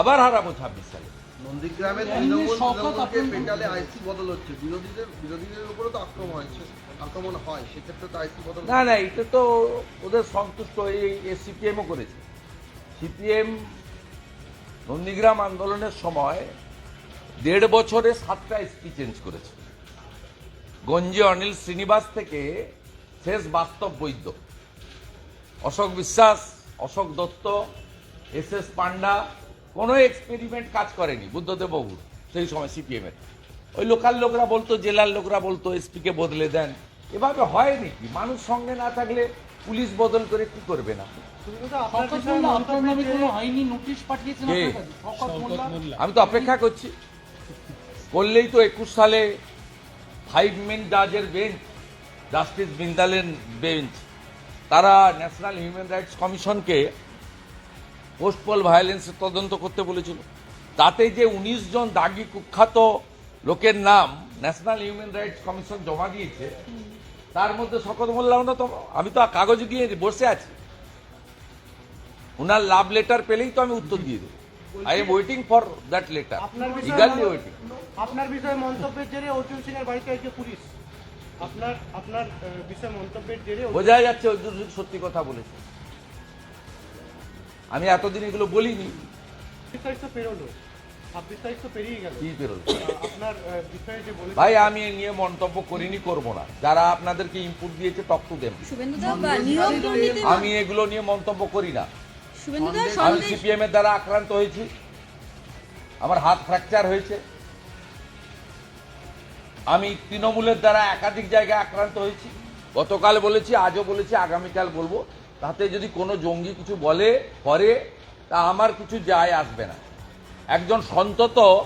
আবার হারাবো ছাব্বিশ সালে। নন্দীগ্রামে তৃণমূল তৃণমূলকে পেটালে আইসি বদল হচ্ছে। বিরোধীদের বিরোধীদের উপরে তো আক্রমণ হয়েছে। আক্রমণ হয় সেক্ষেত্রে তো আইসি বদল না না এটা তো ওদের সন্তুষ্ট এই সিপিএমও করেছে। সিপিএম নন্দীগ্রাম আন্দোলনের সময় দেড় বছরে সাতটা এসপি চেঞ্জ করেছে। গঞ্জে অনিল শ্রীনিবাস থেকে শেষ বাস্তব বৈদ্য। অশোক বিশ্বাস অশোক দত্ত এস এস পান্ডা কোনো এক্সপেরিমেন্ট কাজ করেনি বুদ্ধদেব বাবু সেই সময় সিপিএমের ওই লোকাল লোকরা বলতো জেলার লোকরা বলতো এসপিকে বদলে দেন। এভাবে হয় নাকি মানুষ সঙ্গে না থাকলে পুলিশ বদল করে কি করবে না? কে? আমি তো অপেক্ষা করছি। করলেই তো একুশ সালে ফাইভ মেন জাজের বেঞ্চ জাস্টিস বিন্দালের বেঞ্চ তারা ন্যাশনাল হিউম্যান রাইটস কমিশনকে পোস্টপল ভায়োলেন্সের তদন্ত করতে বলেছিল। তাতে যে উনিশ জন দাগি কুখ্যাত লোকের নাম ন্যাশনাল হিউম্যান রাইটস কমিশন জমা দিয়েছে তার মধ্যে শকত মোল্লাও না তো আমি তো কাগজ দিয়ে বসে আছি। উনার লাভ লেটার পেলেই তো আমি উত্তর দিয়ে দেবো। I am waiting for that letter আপনার ওয়েটিং আপনার বিষয়ে মন্তব্যের জেরে অর্জুন সিং এর বাড়িতে পুলিশ। আপনার আপনার বিষয়ে মন্তব্যের জেরে বোঝা যাচ্ছে অর্জুন সিং সত্যি কথা বলেছে। আমি এতদিন এগুলো বলিনি। ভাই আমি এ নিয়ে মন্তব্য করিনি করব না। যারা আপনাদেরকে ইনপুট দিয়েছে টক টু দুর্নীতি আমি এগুলো নিয়ে মন্তব্য করি না। আমি সিপিএম এর দ্বারা আক্রান্ত হয়েছি। আমার হাত ফ্র্যাকচার হয়েছে। আমি তৃণমূলের দ্বারা একাধিক জায়গায় আক্রান্ত হয়েছি। গতকাল বলেছি আজও বলেছি আগামীকাল বলব। তাতে যদি কোনো জঙ্গি কিছু বলে, করে, তা আমার কিছু যায় আসবে না। একজন সন্তত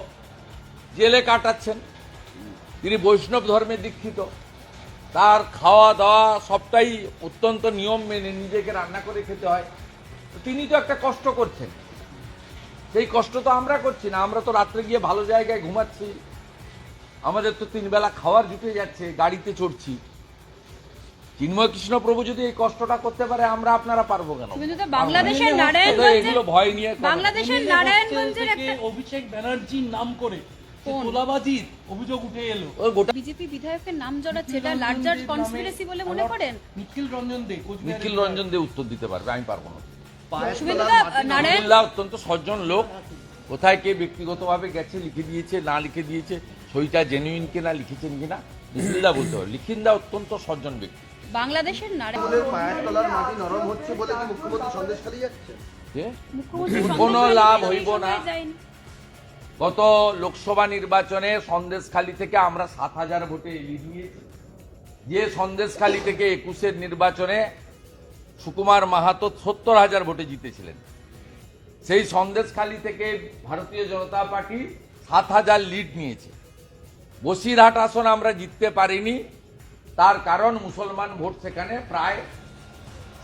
জেলে কাটাচ্ছেন। তিনি বৈষ্ণব ধর্মে দীক্ষিত। তার খাওয়া দাওয়া সবটাই অত্যন্ত নিয়ম মেনে নিজেকে রান্না করে খেতে হয়। তিনি তো একটা কষ্ট করছেন। সেই কষ্ট তো আমরা করছি না। আমরা তো রাত্রে গিয়ে ভালো জায়গায় ঘুমাচ্ছি। আমাদের তো তিন বেলা খাওয়ার জুটে যাচ্ছে, গাড়িতে চড়ছি। চিন্ময় কৃষ্ণ প্রভু যদি এই কষ্টটা করতে পারে আমরা আপনারা পারব কেন? বাংলাদেশের এগুলো ভয় নিয়ে বাংলাদেশের নারায়ণগঞ্জের একটা অভিষেক ব্যানার্জির নাম করে তোলাবাজির অভিযোগ উঠে এলো। গোটা বিজেপি বিধায়কের নাম জড়াচ্ছে এটা লার্জার কনস্পিরেসি বলে মনে করেন? নিখিল রঞ্জন দে নিখিল রঞ্জন দিয়ে উত্তর দিতে পারবে আমি পারব না। অত্যন্ত সজ্জন লোক। কোথায় কে ব্যক্তিগতভাবে গেছে লিখে দিয়েছে না লিখে দিয়েছে সইটা জেনুইন কিনা লিখেছেন কিনা লিখিন্দা বলতে হবে লিখিন্দা অত্যন্ত সজ্জন ব্যক্তি। বাংলাদেশের নারায়ণ পায়ের তলার মাটি নরম হচ্ছে বলে কি মুখ্যমন্ত্রী সন্দেশ খালি যাচ্ছে কোনো লাভ হইব না। গত লোকসভা নির্বাচনে সন্দেশখালী থেকে আমরা সাত হাজার ভোটে এগিয়ে দিয়েছি যে সন্দেশখালী থেকে একুশের নির্বাচনে সুকুমার মাহাতো সত্তর হাজার ভোটে জিতেছিলেন। সেই সন্দেশখালী থেকে ভারতীয় জনতা পার্টি সাত হাজার লিড নিয়েছে। বসিরহাট আসন আমরা জিততে পারিনি। তার কারণ মুসলমান ভোট সেখানে প্রায়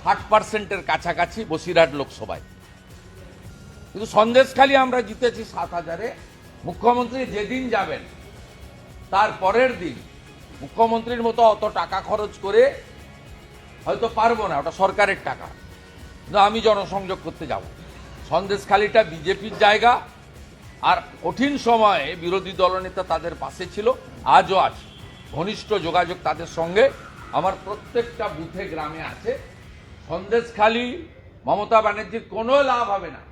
ষাট পার্সেন্টের কাছাকাছি বসিরহাট লোকসভায়। কিন্তু সন্দেশখালী আমরা জিতেছি সাত হাজারে। মুখ্যমন্ত্রী যেদিন যাবেন, তার পরের দিন মুখ্যমন্ত্রীর মতো অত টাকা খরচ করে হয়তো পারব না, ওটা সরকারের টাকা। কিন্তু আমি জনসংযোগ করতে যাব। সন্দেশখালীটা বিজেপির জায়গা, আর কঠিন সময়ে বিরোধী দলনেতা তাদের পাশে ছিল, আজও আছে। ঘনিষ্ঠ যোগাযোগ তাদের সঙ্গে। আমার প্রত্যেকটা বুথে গ্রামে আছে। সন্দেশখালী, মমতা ব্যানার্জির কোনো লাভ হবে না।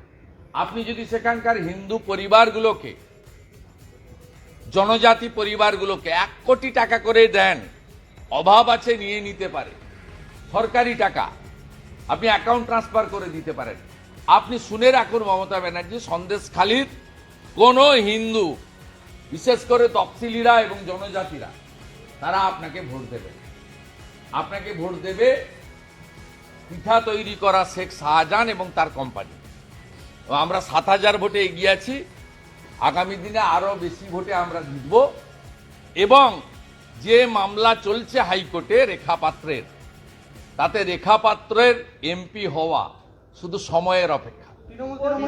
আপনি যদি সেখানকার হিন্দু পরিবারগুলোকে, জনজাতি পরিবারগুলোকে এক কোটি টাকা করে দেন, অভাব আছে নিয়ে নিতে পারে। সরকারি টাকা, আপনি অ্যাকাউন্ট ট্রান্সফার করে দিতে পারেন। আপনি শুনে রাখুন মমতা ব্যানার্জি, সন্দেশখালীর কোনো হিন্দু, বিশেষ করে তফসিলিরা এবং জনজাতিরা তারা আপনাকে ভোট দেবে। আপনাকে ভোট দেবে পিঠা তৈরি করা শেখ শাহজাহান এবং তার কোম্পানি আমরা সাত হাজার ভোটে এগিয়ে আছি। আগামী দিনে আরও বেশি ভোটে আমরা জিতব এবং যে মামলা চলছে হাইকোর্টে রেখা পাত্রের তাতে রেখা পাত্রের এমপি হওয়া শুধু সময়ের অপেক্ষা।